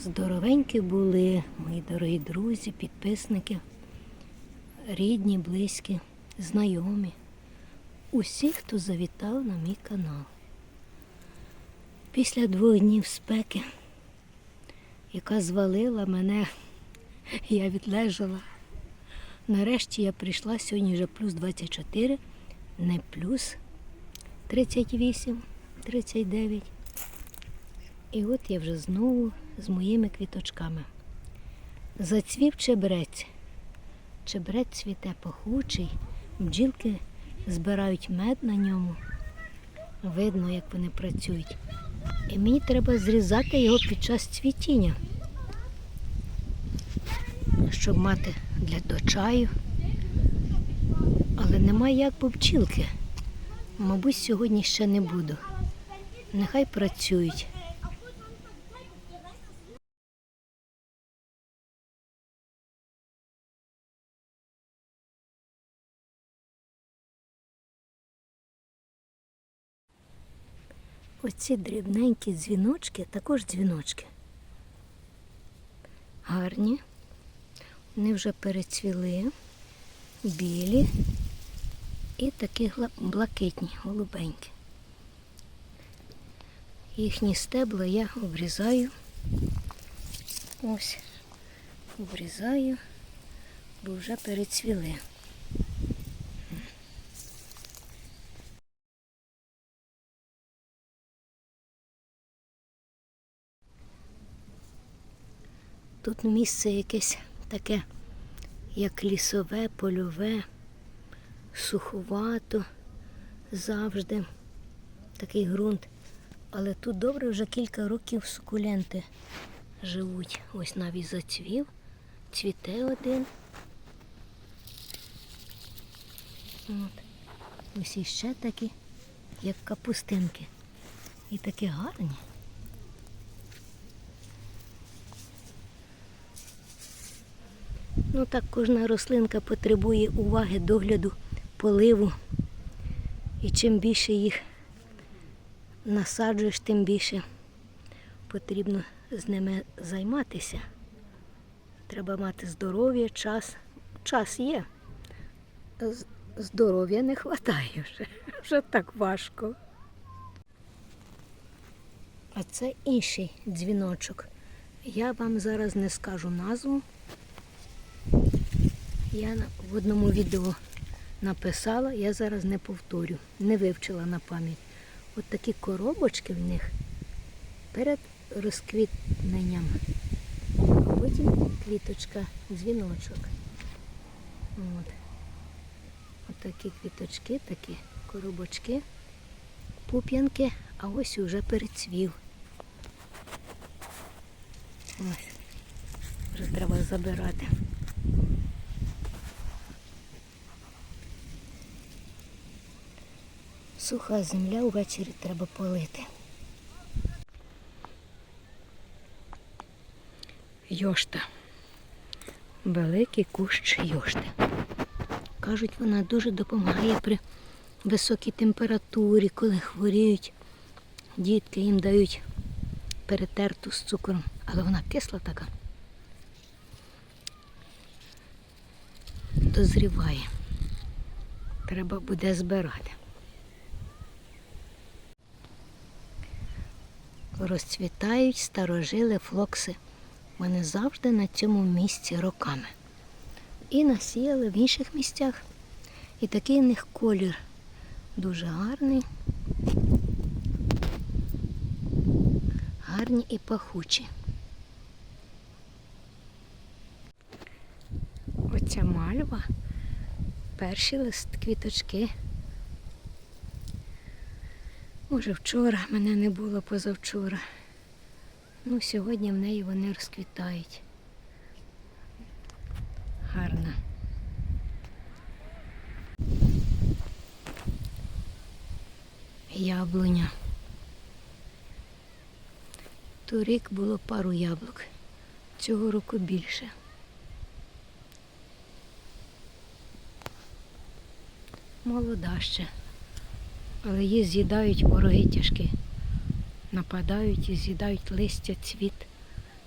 Здоровенькі були, мої дорогі друзі, підписники, рідні, близькі, знайомі. Усі, хто завітав на мій канал. Після двох днів спеки, яка звалила мене, я відлежала. Нарешті я прийшла, сьогодні вже плюс 24, не плюс 38, 39. І от я вже знову з моїми квіточками. Зацвів чебрець. Чебрець цвіте пахучий, бджілки збирають мед на ньому. Видно, як вони працюють. І мені треба зрізати його під час цвітіння, щоб мати для до чаю. Але немає як бо бджілки. Мабуть, сьогодні ще не буду. Нехай працюють. Оці дрібненькі дзвіночки, також дзвіночки. Гарні. Вони вже перецвіли, білі і такі блакитні, голубенькі. Їхні стебла я обрізаю. Ось, обрізаю, бо вже перецвіли. Тут місце якесь таке, як лісове, польове, суховато завжди такий ґрунт. Але тут добре вже кілька років сукуленти живуть. Ось навіть зацвів, цвіте один. От. Ось іще такі, як капустинки. І такі гарні. Ну так кожна рослинка потребує уваги, догляду, поливу. І чим більше їх насаджуєш, тим більше потрібно з ними займатися. Треба мати здоров'я, час. Час є. Здоров'я не вистачає вже. Вже так важко. А це інший дзвіночок. Я вам зараз не скажу назву. Я в одному відео написала, я зараз не повторю, не вивчила на пам'ять. От такі коробочки в них перед розквітненням. А потім квіточка, дзвіночок. От. От такі квіточки, такі коробочки, пуп'янки, а ось уже перецвів. Ось. Вже треба забирати. Суха земля увечері треба полити. Йошта. Великий кущ йошти. Кажуть, вона дуже допомагає при високій температурі, коли хворіють. Дітки їм дають перетерту з цукром, але вона кисла така. Дозріває. Треба буде збирати. Розцвітають старожили флокси. Вони завжди на цьому місці роками. І насіяли в інших місцях. І такий в них колір дуже гарний. Гарні і пахучі. Оця мальва, перші лист квіточки. Може, вчора мене не було позавчора. Ну, сьогодні в неї вони розквітають. Гарна. Яблуня. Торік було пару яблук. Цього року більше. Молода ще. Але її з'їдають вороги тяжкі. Нападають і з'їдають листя, цвіт.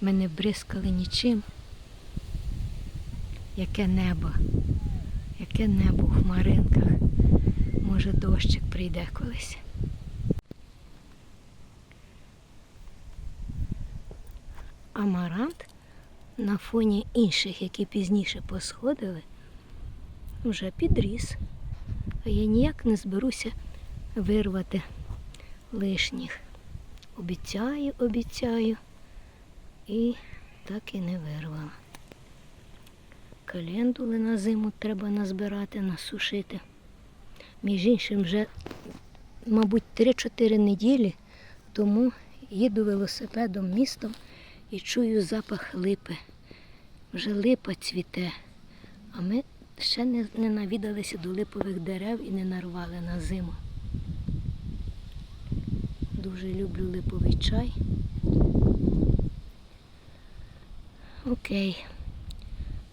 Ми не бризкали нічим. Яке небо, яке небо в хмаринках. Може, дощик прийде колись. Амарант на фоні інших, які пізніше посходили, вже підріс. А я ніяк не зберуся вирвати лишніх. Обіцяю, обіцяю. І так і не вирвала. Календули на зиму треба назбирати, насушити. Між іншим, вже, мабуть, 3-4 неділі тому їду велосипедом містом і чую запах липи. Вже липа цвіте, а ми ще не, навідалися до липових дерев і не нарвали на зиму. Дуже люблю липовий чай. Окей,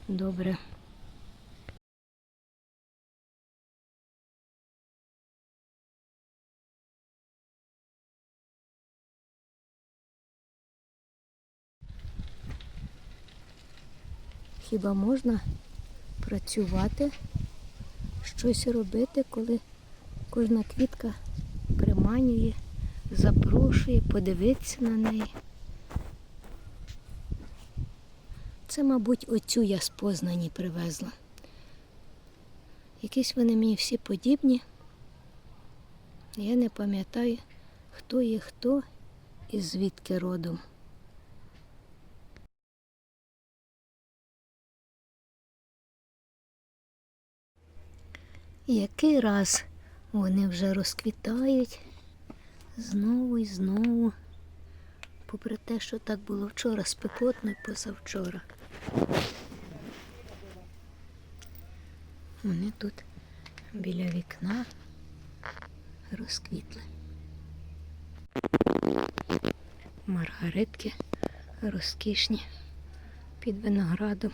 добре. Хіба можна працювати, щось робити, коли кожна квітка приманює, запрошує подивитися на неї? Це, мабуть, оцю я з Познані привезла. Якісь вони мені всі подібні. Я не пам'ятаю, хто є хто і звідки родом. Який раз вони вже розквітають знову і знову, попри те, що так було вчора спекотно і позавчора. Вони тут біля вікна розквітли. Маргаритки розкішні під виноградом.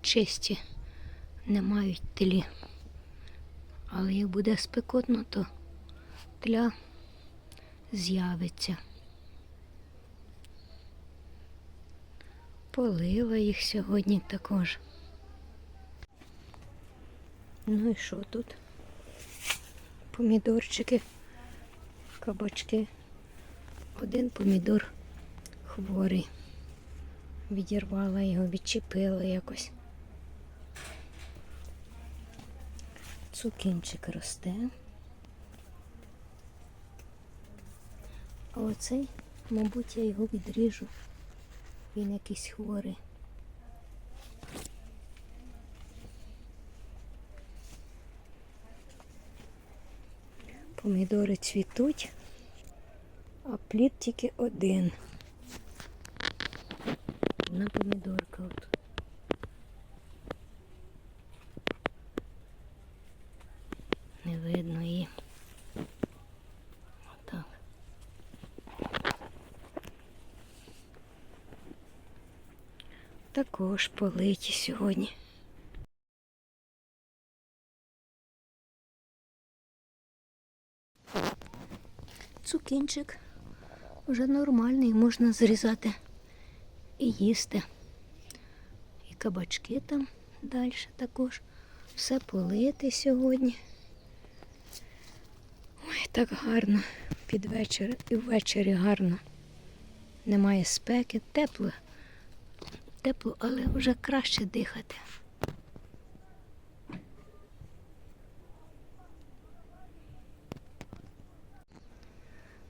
Чисті не мають тлі. Але як буде спекотно, то тля з'явиться. Полила їх сьогодні також. Ну і що тут? Помідорчики, кабачки. Один помідор хворий. Відірвала його, відчепила якось. Цукінчик росте. А оцей, мабуть, я його відріжу. Він якийсь хворий. Помідори цвітуть, а плід тільки один. Одна помідорка от. Не видно її. Отак. Також политі сьогодні. Цукінчик вже нормальний, можна зрізати і їсти. І кабачки там далі також. Все полити сьогодні. Так гарно під вечір і ввечері гарно. Немає спеки, тепло. Тепло, але вже краще дихати.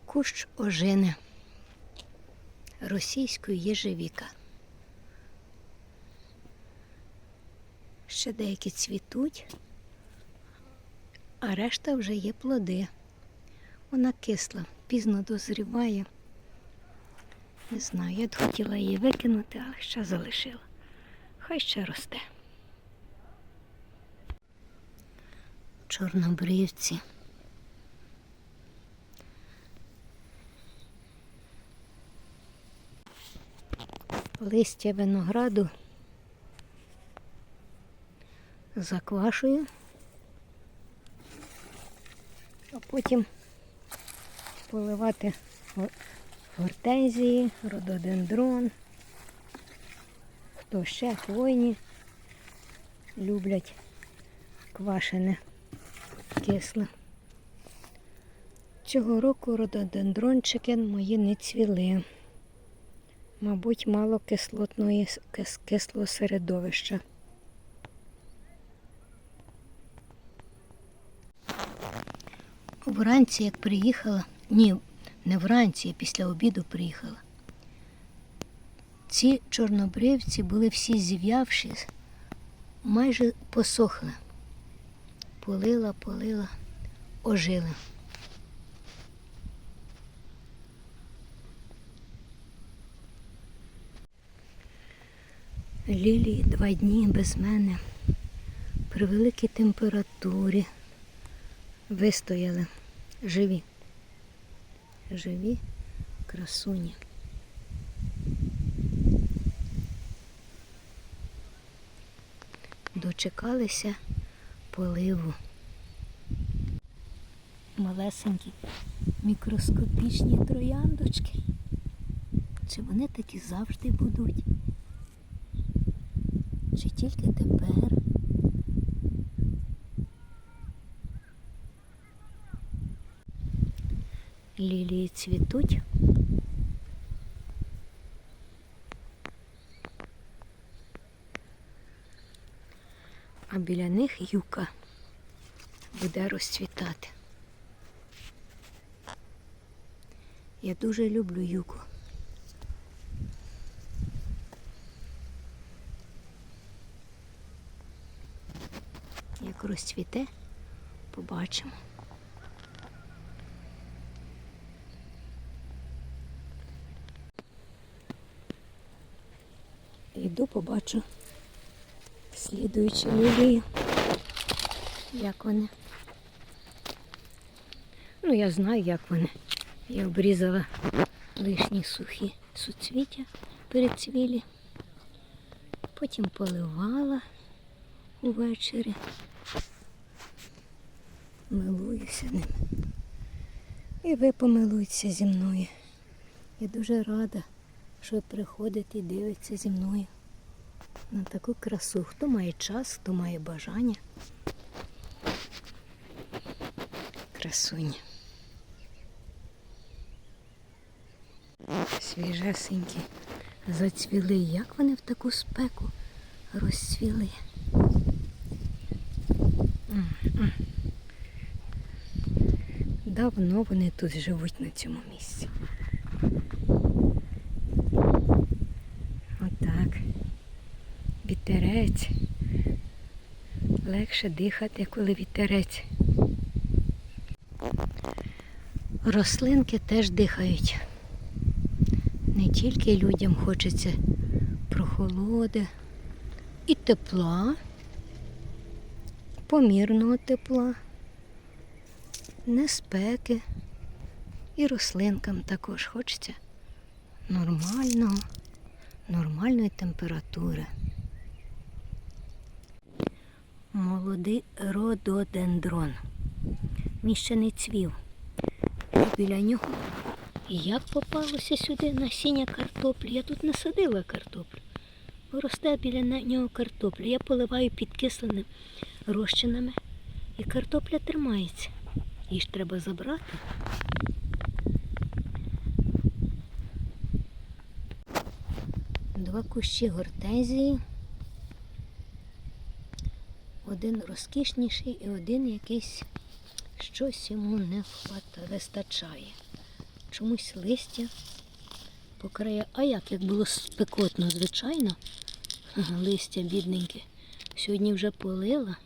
Кущ ожини російської єжевіка. Ще деякі цвітуть, а решта вже є плоди. Вона кисла, пізно дозріває. Не знаю, я б хотіла її викинути, але ще залишила. Хай ще росте. Чорнобривці. Листя винограду заквашую, а потім поливати гортензії, рододендрон. Хто ще хвойні люблять квашене кисле. Цього року рододендрончики мої не цвіли. Мабуть, мало кислотної кис- кислого середовища. Вранці, як приїхала, ні, не вранці, а після обіду приїхала. Ці чорнобривці були всі зів'явші, майже посохли. Полила, полила, ожили. Лілії два дні без мене при великій температурі вистояли живі. Живі красуні. Дочекалися поливу. Малесенькі мікроскопічні трояндочки. Чи вони такі завжди будуть? Чи тільки тепер? Лілії цвітуть. А біля них юка буде розцвітати. Я дуже люблю юку. Як розцвіте, побачимо. Йду, побачу слідуючі лілії. Як вони? Ну, я знаю, як вони. Я обрізала лишні сухі суцвіття перецвілі. Потім поливала увечері. Милуюся ним. І ви помилуйтеся зі мною. Я дуже рада, що ви приходите і дивитеся зі мною на таку красу. Хто має час, хто має бажання. Красуні. Свіжесенькі. Зацвіли. Як вони в таку спеку розцвіли. Давно вони тут живуть на цьому місці. Отак. Вітерець. Легше дихати, коли вітерець. Рослинки теж дихають. Не тільки людям хочеться прохолоди і тепла, помірного тепла, не спеки. І рослинкам також хочеться нормального, нормальної температури. Молодий рододендрон. Він ще не цвів. Біля нього як попалося сюди насіння картоплі? Я тут насадила картоплю. Росте біля нього картоплю. Я поливаю підкисленими розчинами. І картопля тримається. Її ж треба забрати. Два кущі гортензії. Один розкішніший і один якийсь щось йому не вистачає. Чомусь листя по краю. А як, як було спекотно, звичайно, листя бідненьке. Сьогодні вже полила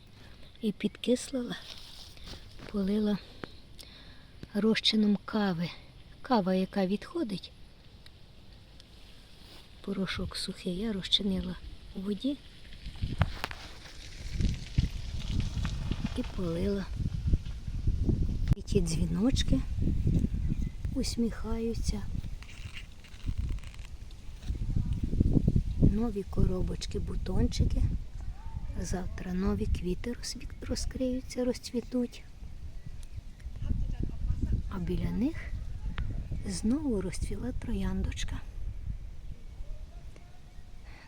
і підкислила, полила розчином кави. Кава, яка відходить, порошок сухий, я розчинила у воді полила. І ті дзвіночки усміхаються. Нові коробочки, бутончики. Завтра нові квіти розкриються, розцвітуть. А біля них знову розцвіла трояндочка.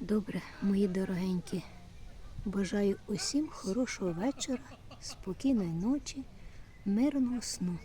Добре, мої дорогенькі. Бажаю усім хорошого вечора, спокійної ночі, мирного сну.